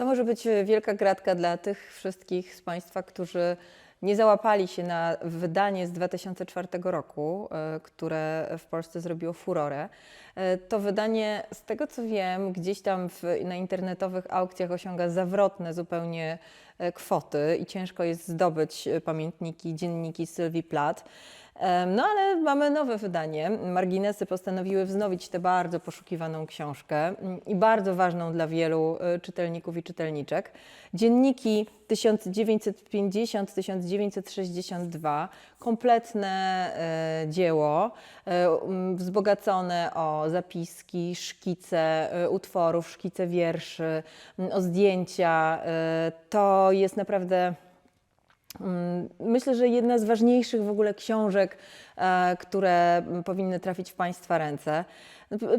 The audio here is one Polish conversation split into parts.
To może być e, wielka gratka dla tych wszystkich z Państwa, którzy nie załapali się na wydanie z 2004 roku, e, które w Polsce zrobiło furorę. E, To wydanie, z tego co wiem, gdzieś tam w, na internetowych aukcjach osiąga zawrotne zupełnie kwoty i ciężko jest zdobyć pamiętniki, dzienniki Sylwii Plath. No ale mamy nowe wydanie. Marginesy postanowiły wznowić tę bardzo poszukiwaną książkę mm, i bardzo ważną dla wielu e, czytelników i czytelniczek. Dzienniki 1950-1962, kompletne e, dzieło, e, wzbogacone o zapiski, szkice e, utworów, szkice wierszy, o zdjęcia. To jest naprawdę Myślę, że jedna z ważniejszych w ogóle książek, e, które mm, powinny trafić w Państwa ręce.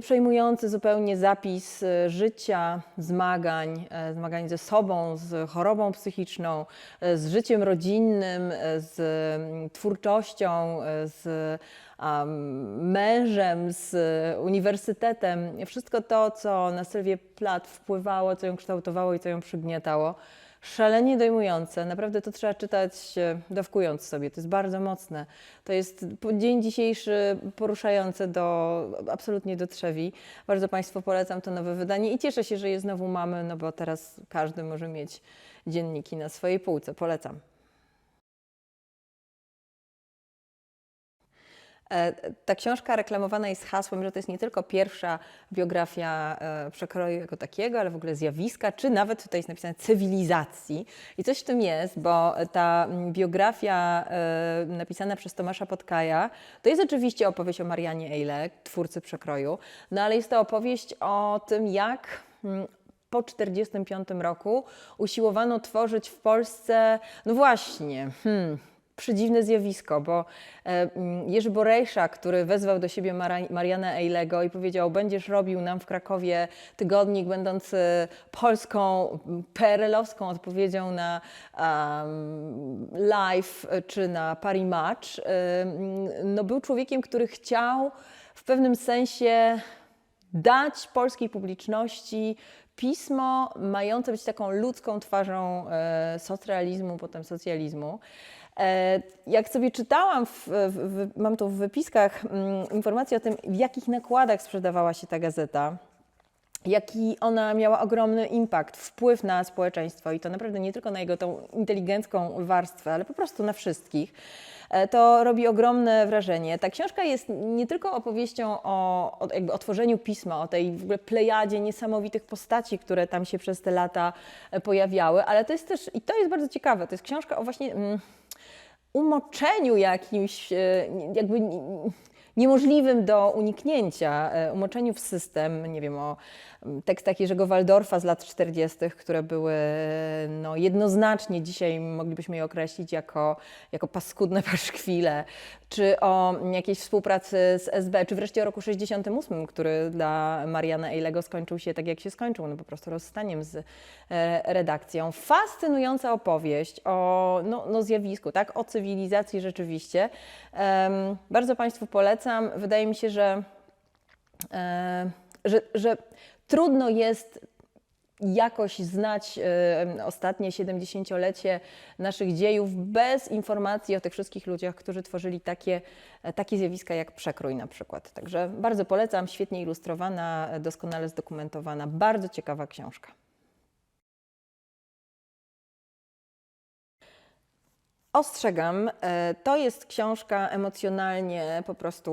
Przejmujący zupełnie zapis e, życia, zmagań, e, zmagań ze sobą, z chorobą psychiczną, z życiem rodzinnym, z mm, twórczością, z mężem, z uniwersytetem. Wszystko to, co na Sylwię Plath wpływało, co ją kształtowało i co ją przygniatało szalenie dojmujące. Naprawdę to trzeba czytać e, dawkując sobie. To jest bardzo mocne. To jest dzień dzisiejszy poruszające do, absolutnie do trzewi. Bardzo Państwu polecam to nowe wydanie i cieszę się, że je znowu mamy, no bo teraz każdy może mieć dzienniki na swojej półce. Polecam. Ta książka reklamowana jest hasłem, że to jest nie tylko pierwsza biografia e, przekroju jako takiego, ale w ogóle zjawiska, czy nawet tutaj jest napisane cywilizacji. I coś w tym jest, bo ta mm, biografia e, napisana przez Tomasza Podkaja to jest oczywiście opowieść o Marianie Eile, twórcy przekroju, no ale jest to opowieść o tym, jak mm, po 1945 roku usiłowano tworzyć w Polsce, no właśnie, hmm, przedziwne zjawisko, bo e, mm, Jerzy Borejsza, który wezwał do siebie Mariana Eilego i powiedział, będziesz robił nam w Krakowie tygodnik będący polską, PRL-owską odpowiedzią na um, live czy na Paris Match, e, mm, no był człowiekiem, który chciał w pewnym sensie dać polskiej publiczności pismo mające być taką ludzką twarzą e, socrealizmu, potem socjalizmu. E, jak sobie czytałam, w, w, mam tu w wypiskach mm, informacje o tym, w jakich nakładach sprzedawała się ta gazeta, jaki ona miała ogromny impact, wpływ na społeczeństwo i to naprawdę nie tylko na jego tą inteligencką warstwę, ale po prostu na wszystkich. E, To robi ogromne wrażenie. Ta książka jest nie tylko opowieścią o, o jakby otworzeniu pisma, o tej w ogóle plejadzie niesamowitych postaci, które tam się przez te lata e, pojawiały, ale to jest też, i to jest bardzo ciekawe, to jest książka o właśnie mm, umoczeniu jakimś, e, jakby niemożliwym do uniknięcia, e, umoczeniu w system, nie wiem, o tekstach Jerzego Waldorfa z lat 40., które były no, jednoznacznie dzisiaj moglibyśmy je określić jako, jako paskudne paszkwile, czy o jakiejś współpracy z SB, czy wreszcie o roku 68, który dla Mariana Eilego skończył się tak, jak się skończył, no po prostu rozstaniem z e, redakcją. Fascynująca opowieść o no, no zjawisku, tak, o cywilizacji rzeczywiście. Em, bardzo Państwu polecam. Wydaje mi się, że, e, że, że trudno jest jakoś znać e, ostatnie 70-lecie naszych dziejów bez informacji o tych wszystkich ludziach, którzy tworzyli takie, e, takie zjawiska jak przekrój na przykład. Także bardzo polecam, świetnie ilustrowana, doskonale zdokumentowana, bardzo ciekawa książka. Ostrzegam, e, to jest książka emocjonalnie po prostu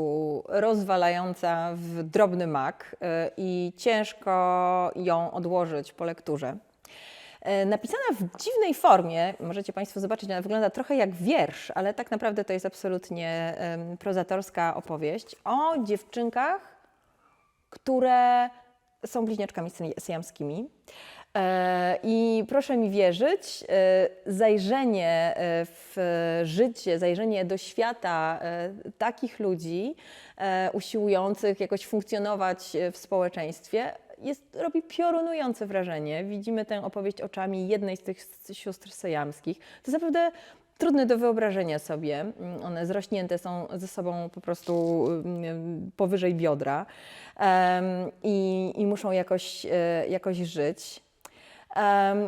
rozwalająca w drobny mak e, i ciężko ją odłożyć po lekturze. E, Napisana w dziwnej formie, możecie Państwo zobaczyć, ona wygląda trochę jak wiersz, ale tak naprawdę to jest absolutnie prozatorska opowieść o dziewczynkach, które są bliźniaczkami sy- syjamskimi. E, I proszę mi wierzyć, e, zajrzenie e, w życie, zajrzenie do świata takich ludzi usiłujących jakoś funkcjonować w społeczeństwie jest, robi piorunujące wrażenie. Widzimy tę opowieść oczami jednej z tych sióstr syjamskich. To naprawdę trudne do wyobrażenia sobie. Mm, One zrośnięte są ze sobą po prostu mm, powyżej biodra i, i muszą jakoś, jakoś żyć.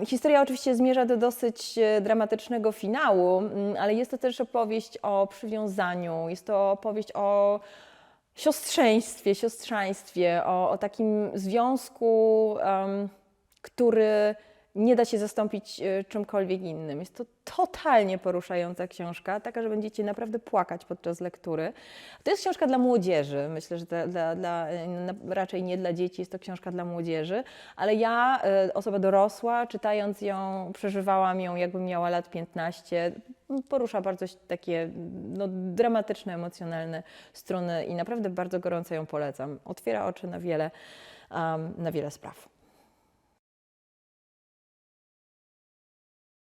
Historia oczywiście zmierza do dosyć e, dramatycznego finału, mm, ale jest to też opowieść o przywiązaniu, jest to opowieść o siostrzeństwie, siostrzaństwie, o, o takim związku, em, który nie da się zastąpić e, czymkolwiek innym. Jest to totalnie poruszająca książka, taka, że będziecie naprawdę płakać podczas lektury. To jest książka dla młodzieży. Myślę, że dla, dla, e, raczej nie dla dzieci, jest to książka dla młodzieży, ale ja, e, osoba dorosła, czytając ją, przeżywałam ją, jakbym miała lat 15. Porusza bardzo takie no, dramatyczne, emocjonalne strony i naprawdę bardzo gorąco ją polecam. Otwiera oczy na wiele, em, na wiele spraw.